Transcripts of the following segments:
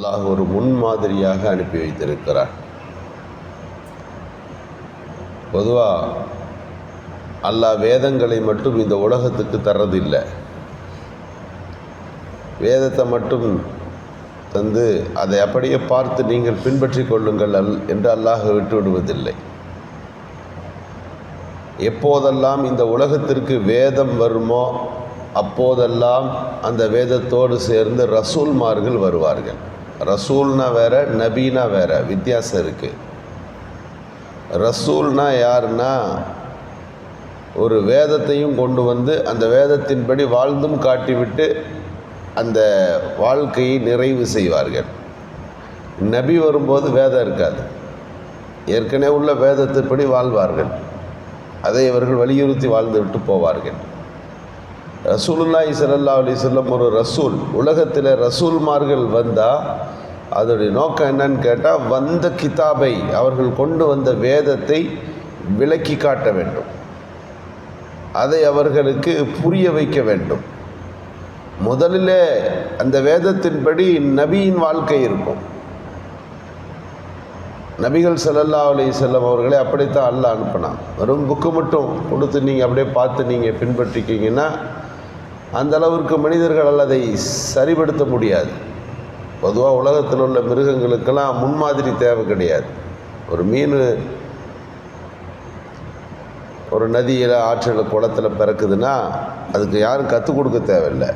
அல்லாஹ் ஒரு முன்மாதிரியாக அனுப்பி வைத்திருக்கிறார் பொதுவாக அல்லாஹ் வேதங்களை மட்டும் இந்த உலகத்துக்கு தர்றதில்லை. வேதத்தை மட்டும் தந்து அதை அப்படியே பார்த்து நீங்கள் பின்பற்றி கொள்ளுங்கள் அல் என்று அல்லாஹ் விட்டு விடுவதில்லை. எப்போதெல்லாம் இந்த உலகத்திற்கு வேதம் வருமோ அப்போதெல்லாம் அந்த வேதத்தோடு சேர்ந்து ரசூல்மார்கள் வருவார்கள். ரசூல்னா வேற நபீனா வேற. வித்தியாசம் இருக்குது ரசூல்னா யாருன்னா ஒரு வேதத்தையும் கொண்டு வந்து அந்த வேதத்தின்படி வாழ்ந்தும் காட்டிவிட்டு அந்த வாழ்க்கையை நிறைவு செய்வார்கள். நபி வரும்போது வேதம் இருக்காது. ஏற்கனவே உள்ள வேதத்தின்படி வாழ்வார்கள். அதை இவர்கள் வலியுறுத்தி வாழ்ந்துவிட்டு போவார்கள். ரசூலுல்லாஹி ஸல்லல்லாஹு அலி சொல்லம் ஒரு ரசூல். உலகத்தில் ரசூல்மார்கள் வந்தால் அதோடைய நோக்கம் என்னன்னு கேட்டால் வந்த கிதாபை அவர்கள் கொண்டு வந்த வேதத்தை விளக்கி காட்ட வேண்டும். அதை அவர்களுக்கு புரிய வைக்க வேண்டும். முதலிலே அந்த வேதத்தின்படி நபியின் வாழ்க்கை இருக்கும். நபிகள் ஸல்லல்லாஹு அலி செல்லம் அவர்களை அப்படித்தான் அல்ல அனுப்பினான். வெறும் புக்கு மட்டும் கொடுத்து நீங்கள் அப்படியே பார்த்து நீங்கள் பின்பற்றிக்கிங்கன்னா அந்த அளவிற்கு மனிதர்களால் அதை சரிப்படுத்த முடியாது. பொதுவாக உலகத்தில் உள்ள மிருகங்களுக்கெல்லாம் முன்மாதிரி தேவை கிடையாது. ஒரு மீன் ஒரு நதியில் ஆற்றில் குளத்தில் பிறக்குதுன்னா அதுக்கு யாரும் கற்றுக் கொடுக்க தேவையில்லை.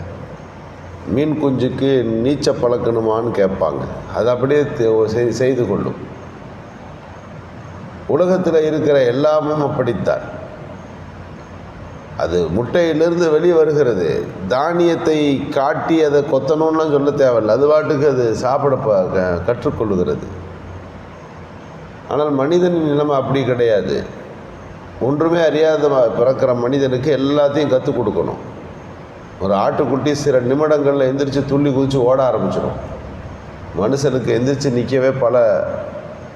மீன் குஞ்சுக்கு நீச்ச பழக்கணுமான்னு கேட்பாங்க. அது அப்படியே செய்- செய்து கொள்ளும். உலகத்தில் இருக்கிற எல்லாமும் அப்படித்தான். அது முட்டையிலிருந்து வெளியே வருகிறது. தானியத்தை காட்டி அதை கொத்தணும்லாம் சொல்ல தேவையில்லை. அது பாட்டுக்கு அது சாப்பிட ப க- ஆனால் மனிதனின் நிலைமை அப்படி கிடையாது. ஒன்றுமே அறியாத பிறக்கிற மனிதனுக்கு எல்லாத்தையும் கற்றுக் கொடுக்கணும். ஒரு ஆட்டுக்குட்டி சில நிமிடங்களில் எந்திரிச்சு துள்ளி குதித்து ஓட ஆரம்பிச்சிடும் மனுஷனுக்கு எந்திரிச்சு நிற்கவே பல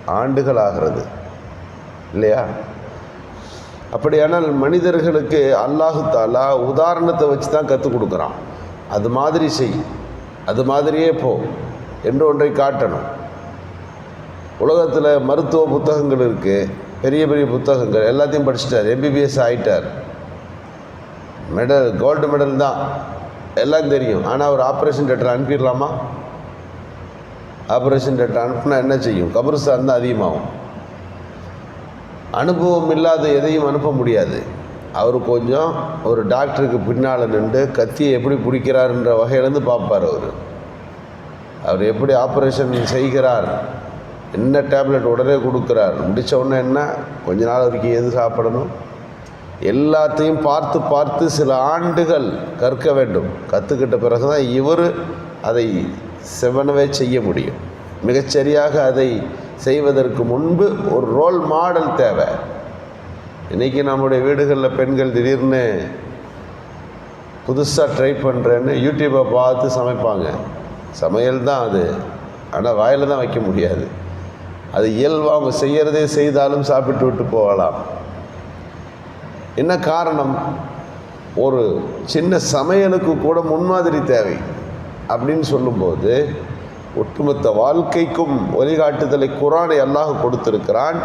ஆண்டுகள் ஆகிறது. இல்லையா? அப்படியானால் மனிதர்களுக்கு அல்லாஹு தாலா உதாரணத்தை வச்சு தான் கற்றுக் கொடுக்குறான். அது மாதிரி செய். அது மாதிரியே போ என்று ஒன்றை காட்டணும். உலகத்தில் மருத்துவ புத்தகங்கள் இருக்குது பெரிய பெரிய புத்தகங்கள். எல்லாத்தையும் படிச்சிட்டார். எம்பிபிஎஸ் ஆகிட்டார் மெடல் கோல்டு மெடல் தான். எல்லாம் தெரியும். ஆனால் ஒரு ஆப்ரேஷன் தேட்டர் அனுப்பிடலாமா? ஆப்ரேஷன் தேட்டர் அனுப்புனா என்ன செய்யும்? கபருஸ்தான் தான் அதிகமாகும். அனுபவம் இல்லாத எதையும் அனுப்ப முடியாது. அவர் கொஞ்சம் ஒரு டாக்டருக்கு பின்னால் நின்று கத்தியை எப்படி பிடிக்கிறாருன்ற வகையிலேருந்து பார்ப்பார் அவர். அவர் எப்படி ஆப்ரேஷன் செய்கிறார் என்ன டேப்லெட் உடனே கொடுக்குறார் முடித்த உடனே என்ன கொஞ்ச நாள் வரைக்கும் எது சாப்பிடணும்? எல்லாத்தையும் பார்த்து பார்த்து சில ஆண்டுகள் கற்க வேண்டும். கற்றுக்கிட்ட பிறகு தான் இவர் அதை செவனவே செய்ய முடியும். மிகச்சரியாக அதை செய்வதற்கு முன்பு ஒரு ரோல் மாடல் தேவை. இன்றைக்கி நம்முடைய வீடுகளில் பெண்கள் திடீர்னு புதுசாக ட்ரை பண்ணுறேன்னு யூடியூப்பை பார்த்து சமைப்பாங்க. சமையல் தான் அது. ஆனால் வாயில் தான் வைக்க முடியாது. அது இயல்பாக அவங்க செய்கிறதே செய்தாலும் சாப்பிட்டு விட்டு போகலாம். என்ன காரணம்? ஒரு சின்ன சமையலுக்கு கூட முன்மாதிரி தேவை. அப்படின்னு சொல்லும்போது ஒட்டுமொத்த வாழ்க்கைக்கும் வழிகாட்டுதலை குரானை அல்லாஹ் கொடுத்திருக்கிறான்.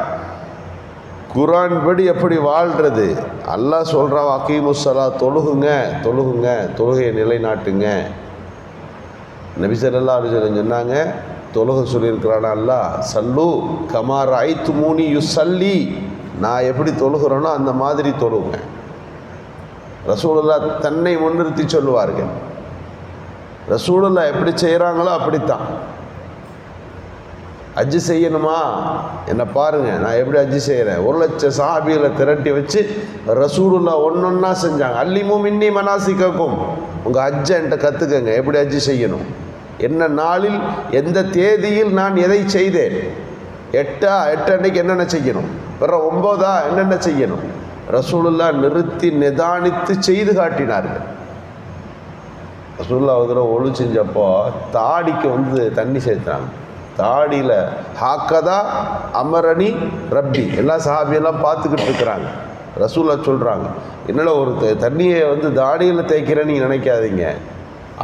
குரான் படி எப்படி வாழ்கிறது அல்லாஹ் சொல்கிறான் அக்கீமுசலா தொழுகுங்க தொழுகுங்க தொழுகையை நிலைநாட்டுங்க. நபிசல்லா அலிசலம் சொன்னாங்க தொழுக சொல்லியிருக்கிறானா அல்லாஹ்? சல்லு கமார் ஐத்து மூனி யு சல்லி நான் எப்படி தொழுகிறேனோ அந்த மாதிரி தொழுகுங்க ரசூலல்லா தன்னை முன்னிறுத்தி சொல்லுவார்கள். ரசூலுல்லா எப்படி செய்கிறாங்களோ அப்படித்தான். அஜ்ஜு செய்யணுமா? என்னை பாருங்கள் நான் எப்படி அஜ்ஜு செய்கிறேன் ஒரு லட்சம் சாபிகளை திரட்டி வச்சு ரசூலுல்லா ஒன்றொன்னா செஞ்சாங்க. அல்லிமும் இன்னி மனாசிக்கும் உங்கள் அஜ்ஜை என்கிட்ட கற்றுக்கங்க எப்படி அஜ்ஜு செய்யணும்? என்ன நாளில் எந்த தேதியில் நான் எதை செய்தேன்? எட்டா எட்டு அன்னைக்கு என்னென்ன செய்யணும்? பிற ஒம்போதா என்னென்ன செய்யணும்? ரசூலுல்லா நிறுத்தி நிதானித்து செய்து காட்டினார்கள். ரசூல்லா ஒழு செஞ்சப்போ தாடிக்கு வந்து தண்ணி சேர்த்தாங்க தாடியில் ஹாக்கதா அமரணி ரப்பி. எல்லா சஹாபியெல்லாம் பார்த்துக்கிட்டு இருக்கிறாங்க. ரசூலா சொல்கிறாங்க என்னடா ஒரு தண்ணியை வந்து தாடியில் தேய்க்கிறேன்னு நீங்கள் நினைக்காதீங்க.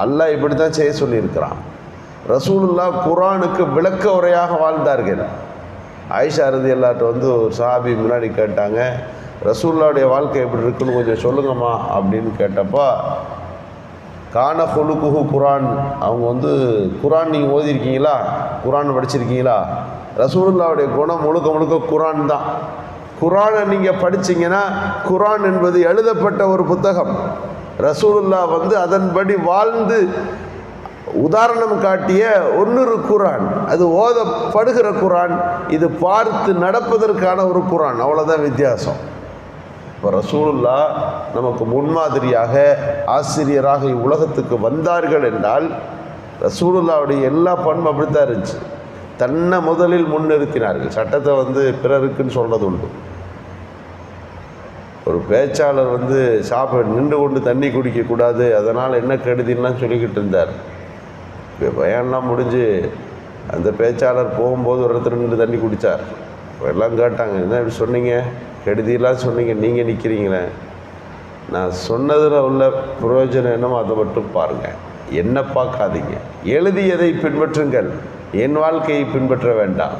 அல்லாஹ் இப்படி தான் செய்ய சொல்லியிருக்கிறான். ரசூலுல்லா குரானுக்கு விளக்க உரையாக வாழ்ந்தார்கள். ஆயிஷா ரதி எல்லாட்ட வந்து ஒரு சாபி முன்னாடி கேட்டாங்க ரசூல்லாவுடைய வாழ்க்கை எப்படி இருக்குன்னு கொஞ்சம் சொல்லுங்கம்மா அப்படின்னு கேட்டப்போ கான கொழுக்குஹு குரான். அவங்க வந்து குரான் நீங்கள் ஓதியிருக்கீங்களா குரான் படிச்சிருக்கீங்களா? ரசூலுல்லாவுடைய குணம் முழுக்க முழுக்க குரான் தான். குரானை நீங்கள் படிச்சீங்கன்னா குரான் என்பது எழுதப்பட்ட ஒரு புத்தகம். ரசூலுல்லா வந்து அதன்படி வாழ்ந்து உதாரணம் காட்டிய ஒன்னொரு குரான். அது ஓதப்படுகிற குரான். இது பார்த்து நடப்பதற்கான ஒரு குரான். அவ்வளோதான் வித்தியாசம். இப்போ ரசூலுல்லா நமக்கு முன்மாதிரியாக ஆசிரியராக இவ்வுலகத்துக்கு வந்தார்கள் என்றால் ரசூலுல்லாவுடைய எல்லா பண்பும் அப்படித்தான் இருந்துச்சு. தன்னை முதலில் முன்னிறுத்தினார்கள். சட்டத்தை வந்து பிறருக்குன்னு சொன்னது உண்டு. ஒரு பேச்சாளர் வந்து சாப்பிட நின்று கொண்டு தண்ணி குடிக்கக்கூடாது அதனால் என்ன கெடுதின்லாம் சொல்லிக்கிட்டு இருந்தார். இப்போ பயான்லாம் முடிஞ்சு அந்த பேச்சாளர் போகும்போது ஒரு இடத்துல நின்று தண்ணி குடித்தார் எல்லாம் கேட்டாங்க. என்ன இப்படி சொன்னீங்க? கெடுதியெல்லாம் சொன்னீங்க. நீங்கள் நிற்கிறீங்களே நான் சொன்னதில் உள்ள பிரயோஜனம் என்னமோ அதை மட்டும் பாருங்கள் என்ன பார்க்காதீங்க. எழுதியதை பின்பற்றுங்கள். என் வாழ்க்கையை பின்பற்ற வேண்டாம்.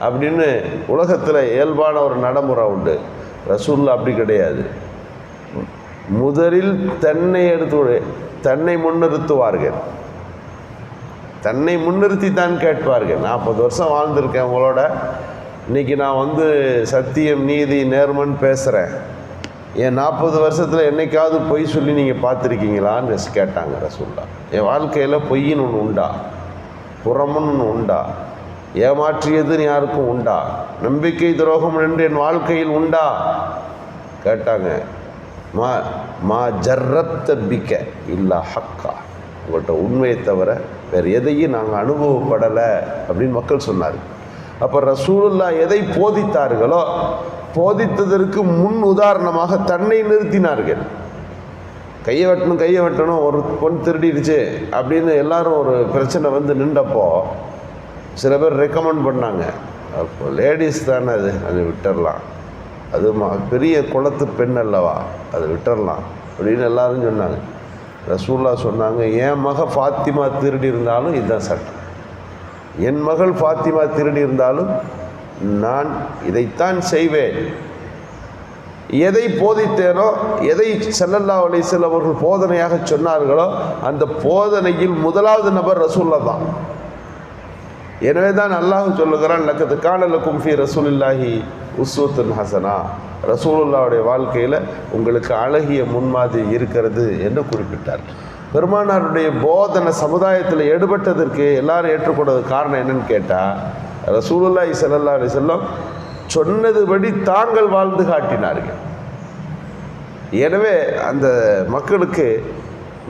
அப்படின்னு உலகத்தில் இயல்பான ஒரு நடைமுறை உண்டு. ரசூல்லா அப்படி கிடையாது. முதலில் தன்னை எடுத்து தன்னை முன்னிறுத்துவார்கள். தன்னை முன்னிறுத்தி தான் கேட்பார்கள் நாற்பது வருஷம் வாழ்ந்திருக்கேன் உங்களோட. இன்னைக்கு நான் வந்து சத்தியம் நீதி நேர்மன் பேசுகிறேன் என் நாற்பது வருஷத்தில் என்னைக்காவது பொய் சொல்லி நீங்கள் பார்த்துருக்கீங்களான்னு கேட்டாங்க ரசூல்லா. என் வாழ்க்கையில் பொய்ன்னு ஒன்று உண்டா? புறமுன்னு ஒன்று உண்டா? ஏமாற்றியதுன்னு யாருக்கும் உண்டா? நம்பிக்கை துரோகம் என்று என் வாழ்க்கையில் உண்டா? கேட்டாங்க. மா மா ஜர்ரத்த பிக்க இல்லா ஹக்கா. உங்கள்கிட்ட உண்மையை தவிர வேறு எதையும் நாங்கள் அனுபவப்படலை அப்படின்னு மக்கள் சொன்னார் அப்போ ரசூலுல்லா எதை போதித்தார்களோ போதித்ததற்கு முன் உதாரணமாக தன்னை நிறுத்தினார்கள். கையை வெட்டணும் கையை வெட்டணும் ஒரு பொன் திருடிடுச்சு அப்படின்னு எல்லாரும் ஒரு பிரச்சனை வந்து நின்றப்போ சில பேர் ரெக்கமெண்ட் பண்ணாங்க. அப்போ லேடிஸ் தானே அது அது விட்டுறலாம். அது ம பெரிய குளத்து பெண் அல்லவா அது விட்டுறலாம் அப்படின்னு எல்லாரும் சொன்னாங்க. ரசூல்லா சொன்னாங்க என் மக ஃபாத்திமா திருடி இருந்தாலும் இதுதான் சட்டம். என் மகள் ஃபாத்திமா திருடி இருந்தாலும் நான் இதைத்தான் செய்வேன். எதை போதித்தேனோ எதை செல்லல்லா அலிசல் அவர்கள் போதனையாக சொன்னார்களோ அந்த போதனையில் முதலாவது நபர் ரசூல்லா தான். எனவே தான் அல்லாஹ் சொல்லுகிறான் லக்கத்து காணல கும்ஃபி ரசூலில்லாஹி உஸ்வத்தன் ஹசனா. ரசூலுல்லாவுடைய வாழ்க்கையில் உங்களுக்கு அழகிய முன்மாதிரி இருக்கிறது என்று குறிப்பிட்டார். பெருமானாருடைய போதனை சமுதாயத்தில் எடுபட்டதற்கு எல்லாரும் ஏற்றுக்கொண்டது காரணம் என்னன்னு கேட்டால் ரசூலுல்லாஹி ஸல்லல்லாஹு அலைஹி சொன்னது சொன்னதுபடி தாங்கள் வாழ்ந்து காட்டினார்கள். எனவே அந்த மக்களுக்கு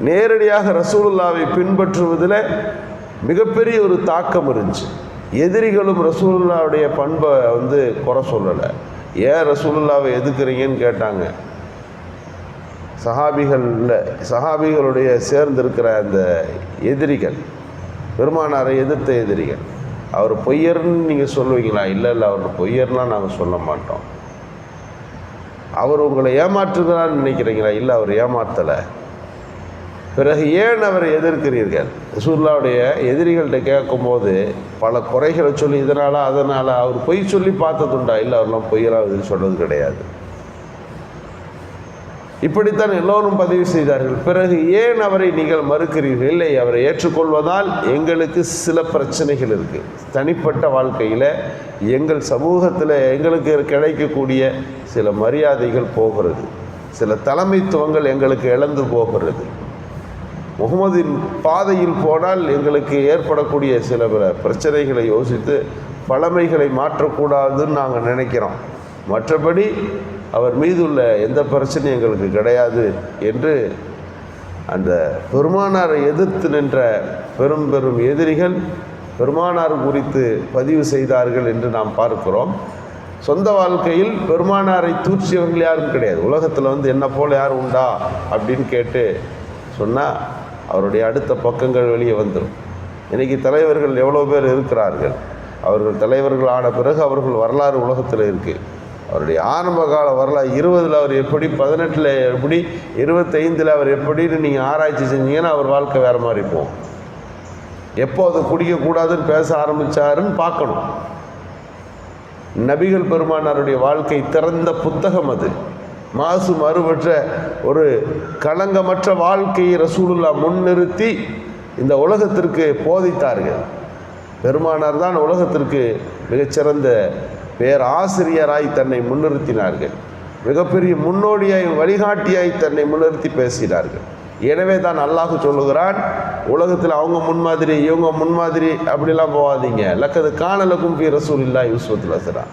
நேரடியாக ரசூலுல்லாவை பின்பற்றுவதில் மிகப்பெரிய ஒரு தாக்கம் இருந்துச்சு. எதிரிகளும் ரசூலுல்லாவுடைய பண்பை வந்து குறை சொல்லலை. ஏன் ரசூலுல்லாவை எதுக்குறீங்கன்னு கேட்டாங்க. சஹாபிகளில் சஹாபிகளுடைய சேர்ந்திருக்கிற அந்த எதிரிகள் பெருமானாரை எதிர்த்த எதிரிகள் அவர் பொய்யர்னு நீங்கள் சொல்லுவீங்களா? இல்லை இல்லை அவர் பொய்யர்லாம் நாங்கள் சொல்ல மாட்டோம். அவர் உங்களை ஏமாற்றுகிறான்னு நினைக்கிறீங்களா? இல்லை அவர் ஏமாற்றலை பிறகு ஏன் அவரை எதிர்க்கிறீர்கள்? ரசூல்லாவுடைய எதிரிகள்கிட்ட கேட்கும்போது பல குறைகளை சொல்லி இதனால் அதனால் அவர் பொய் சொல்லி பார்த்ததுண்டா? இல்லை அவர்லாம் பொய்யெல்லாம் இது சொன்னது கிடையாது. இப்படித்தான் எல்லோரும் பதிவு செய்தார்கள். பிறகு ஏன் அவரை நீங்கள் மறுக்கிறீர்கள்? இல்லை அவரை ஏற்றுக்கொள்வதால் எங்களுக்கு சில பிரச்சனைகள் இருக்குது தனிப்பட்ட வாழ்க்கையில் எங்கள் சமூகத்தில் எங்களுக்கு கிடைக்கக்கூடிய சில மரியாதைகள் போகிறது. சில தலைமைத்துவங்கள் எங்களுக்கு இழந்து போகிறது. முகமதின் பாதையில் போனால் எங்களுக்கு ஏற்படக்கூடிய சில பல பிரச்சனைகளை யோசித்து பழமைகளை மாற்றக்கூடாதுன்னு நாங்கள் நினைக்கிறோம். மற்றபடி அவர் மீதுள்ள எந்த பிரச்சனையும் எங்களுக்கு கிடையாது என்று அந்த பெருமானாரை எதிர்த்து நின்ற பெரும் பெரும் எதிரிகள் பெருமானார் குறித்து பதிவு செய்தார்கள் என்று நாம் பார்க்கிறோம். சொந்த வாழ்க்கையில் பெருமானாரை தூற்றியவர்கள் யாரும் கிடையாது. உலகத்தில் வந்து என்ன போல் யார் உண்டா அப்படின்னு கேட்டு சொன்னால் அவருடைய அடுத்த பக்கங்கள் வெளியே வந்துடும் இன்றைக்கி தலைவர்கள் எவ்வளோ பேர் இருக்கிறார்கள்? அவர்கள் தலைவர்கள் ஆன பிறகு அவர்கள் வரலாறு உலகத்தில் இருக்குது அவருடைய ஆரம்ப கால வரலாறு இருபதில் அவர் எப்படி பதினெட்டில் எப்படி இருபத்தைந்தில் அவர் எப்படின்னு நீங்கள் ஆராய்ச்சி செஞ்சீங்கன்னா அவர் வாழ்க்கை வேறு மாதிரி போகும். எப்போ அதை குடிக்கக்கூடாதுன்னு பேச ஆரம்பிச்சாருன்னு பார்க்கணும். நபிகள் பெருமானாருடைய வாழ்க்கை திறந்த புத்தகம் அது. மாசு மறுபற்ற ஒரு களங்கமற்ற வாழ்க்கையை ரசூலுல்லா முன்னிறுத்தி இந்த உலகத்திற்கு போதித்தார்கள். பெருமானார் தான் உலகத்திற்கு மிகச்சிறந்த பேராசிரியராய் தன்னை முன்னிறுத்தினார்கள். மிகப்பெரிய முன்னோடியாய் வழிகாட்டியாய் தன்னை முன்னிறுத்தி பேசினார்கள். எனவே தான் அல்லாஹ் சொல்லுகிறான் உலகத்தில் அவங்க முன்மாதிரி இவங்க முன்மாதிரி அப்படிலாம் போகாதீங்க. லக்கது காணலுக்கும் பி ரசூல் இல்லா யூஸ்வத்தில் அசரா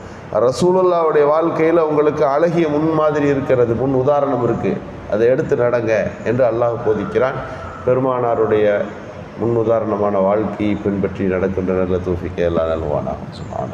ரசூலுல்லாவுடைய வாழ்க்கையில் உங்களுக்கு அழகிய முன்மாதிரி இருக்கிறது முன் உதாரணம் இருக்குது அதை எடுத்து நடங்க என்று அல்லாஹ் போதிக்கிறான். பெருமானாருடைய முன் உதாரணமான வாழ்க்கையை பின்பற்றி நடக்கின்ற நல்ல தூஃபிக்கை எல்லாம் நல்வானா சொன்னான்